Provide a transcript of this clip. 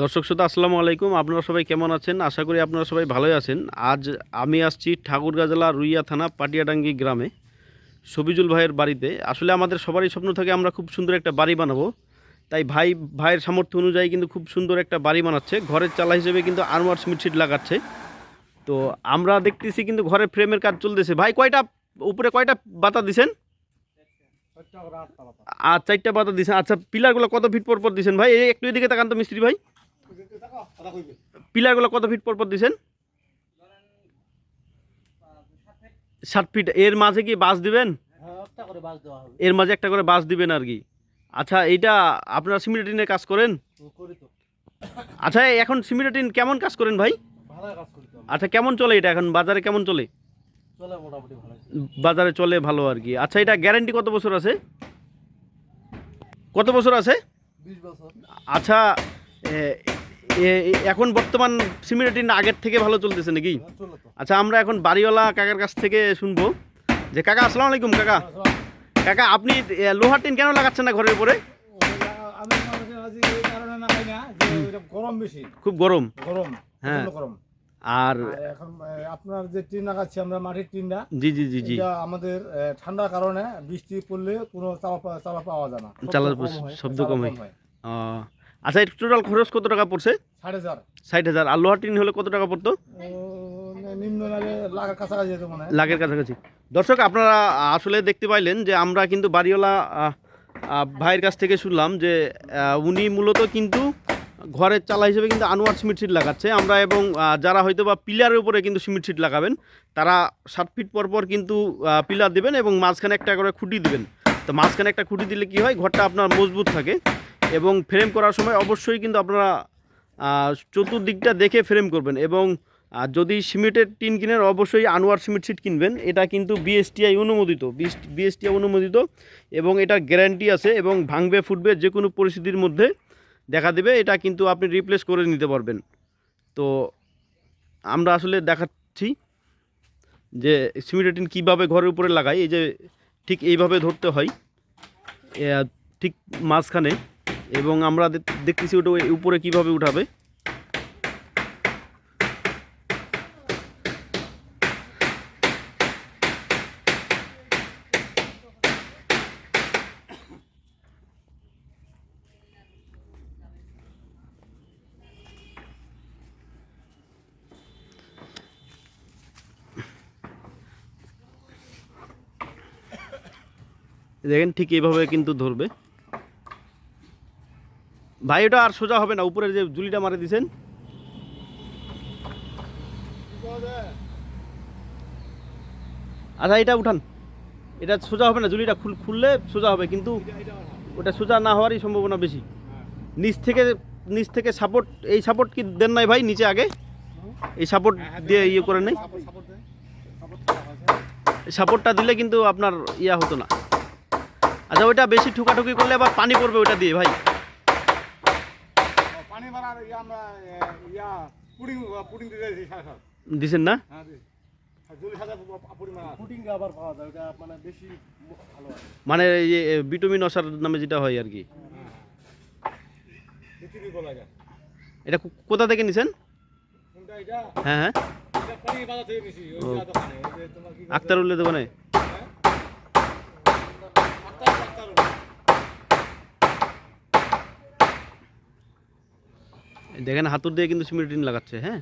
দর্শক শ্রোতা আসসালামু আলাইকুম। আপনারা সবাই কেমন আছেন? আশা করি আপনারা সবাই ভালোই আছেন। আজ আমি আসছি ঠাকুরগাঁ জেলা রুইয়া থানা পাটিয়াডাঙ্গি গ্রামে সবিজুল ভাইয়ের বাড়িতে। আসলে আমাদের সবারই স্বপ্ন থাকে আমরা খুব সুন্দর একটা বাড়ি বানাবো। তাই ভাই ভাইয়ের সামর্থ্য অনুযায়ী কিন্তু খুব সুন্দর একটা বাড়ি বানাচ্ছে। ঘরের চালা হিসেবে কিন্তু আনোয়ার সিমেন্ট লাগাচ্ছে। তো আমরা দেখতেছি কিন্তু ঘরের ফ্রেমের কাজ চলতেছে। ভাই কয়টা উপরে কয়টা বাতা দিছেন? আর চারটা বাতা দিছেন। আচ্ছা পিলারগুলো কত ফিট পর পর দিছেন ভাই? এই একটু এদিকে তাকান তো মিস্ত্রি ভাই। পিলারগুলো কত ফিট পর পর দিছেন? ষাট ফিট এর মাঝে কি বাস দিবেন? এর মাঝে একটা করে বাস দিবেন আর কি। আচ্ছা এইটা আপনারা সিমিলেটিনের কাজ করেন? আচ্ছা এখন সিমিলেটিন কেমন কাজ করেন ভাই? আচ্ছা কেমন চলে এটা এখন? বাজারে কেমন চলে? বাজারে চলে ভালো আর কি। আচ্ছা এটা গ্যারান্টি কত বছর আছে? কত বছর আছে? আচ্ছা এখন বর্তমান সিমিলেটিন আগের থেকে ভালো চলতেছে নাকি? আচ্ছা আমরা এখন বাড়িওয়ালা কাকার কাছ থেকে শুনব। যে কাকা আসসালামু আলাইকুম কাকা। কাকা আপনি লোহার টিন কেন লাগাচ্ছেন না ঘরের উপরে? না না খুব গরম? গরম হ্যাঁ। গরম। আর এখন আপনার যে টিন লাগাচ্ছি আমরা মাটির টিনটা জি জি জি জি। আমাদের ঠান্ডার কারণে বৃষ্টি পড়লে কোনো চালা চালা পাওয়া যায় না। চালা- শব্দ কম হয়। আচ্ছা এটা টোটাল খরচ কত টাকা পড়ছে? সাড়ে চার ষাট হাজার। আর লোহার টিন হলে কত টাকা পড়তো? লাগার কাছাকাছি দর্শক আপনারা আসলে দেখতে পাইলেন যে আমরা কিন্তু বাড়িওয়ালা ভাইয়ের কাছ থেকে শুনলাম যে উনি মূলত কিন্তু ঘরের চালা হিসেবে কিন্তু আনোয়ার সিমেন্ট সিট লাগাচ্ছে। আমরা এবং যারা হয়তো বা পিলারের উপরে কিন্তু সিমেন্ট সিট লাগাবেন তারা সাত ফিট পর পর কিন্তু পিলার দিবেন এবং মাঝখানে একটা করে খুঁটি দিবেন। তো মাঝখানে একটা খুঁটি দিলে কি হয় ঘরটা আপনার মজবুত থাকে। এবং ফ্রেম করার সময় অবশ্যই কিন্তু আপনারা চতুর্দিকটা দেখে ফ্রেম করবেন এবং যদি সিমেন্টের টিন কিনেন অবশ্যই আনোয়ার সিমেন্ট সিট কিনবেন। এটা কিন্তু বিএসটিআই অনুমোদিত বিএসটিআই অনুমোদিত এবং এটার গ্যারান্টি আছে এবং ভাঙবে, ফুটবে যে কোনো পরিস্থিতির মধ্যে দেখা দেবে। এটা কিন্তু আপনি রিপ্লেস করে নিতে পারবেন। তো আমরা আসলে দেখাচ্ছি যে সিমেন্টের টিন কীভাবে ঘরের উপরে লাগাই। এই যে ঠিক এইভাবে ধরতে হয়। ঠিক মাঝখানে এবং আমরা দেখ- দেখতেছি ওটা উপরে কীভাবে উঠাবে। দেখেন ঠিক এইভাবে কিন্তু ধরবে। ভাই ওটা আর সোজা হবে না উপরে যে জুলিটা মারে দিছেন। আচ্ছা এটা উঠান। এটা সোজা হবে না জুলিটা খুল খুললে সোজা হবে, কিন্তু ওটা সোজা না হওয়ারই সম্ভাবনা বেশি। নিচ থেকে নিচ থেকে সাপোর্ট এই সাপোর্ট কি দেন নাই ভাই, নিচে আগে? এই সাপোর্ট দিয়ে ইয়ে করে নেই? সাপোর্টটা দিলে কিন্তু আপনার ইয়া হতো না। আচ্ছা ওইটা বেশি ঠুকাঠুকি করলে আবার পানি পড়বে ওইটা দিয়ে ভাই। আমরা ইয়া পুডিং পুডিং দিতে দিছেন না? হ্যাঁ মানে বেশি ভালো হয়। মানে অসার নামে যেটা হয় আর কি। বলা যায়। এটা কোথা থেকে নিছেন? কোনটা এটা? হ্যাঁ হ্যাঁ। এটা পানি বাজার থেকে নিছি ওই ও। যে দোকানে ওই যে তোমার কি আক্তারুল্লের দোকানে আক্তার আক্তার দেখেন হাতুর দিয়ে কিন্তু সিমেন্ট টিন লাগাচ্ছে হ্যাঁ?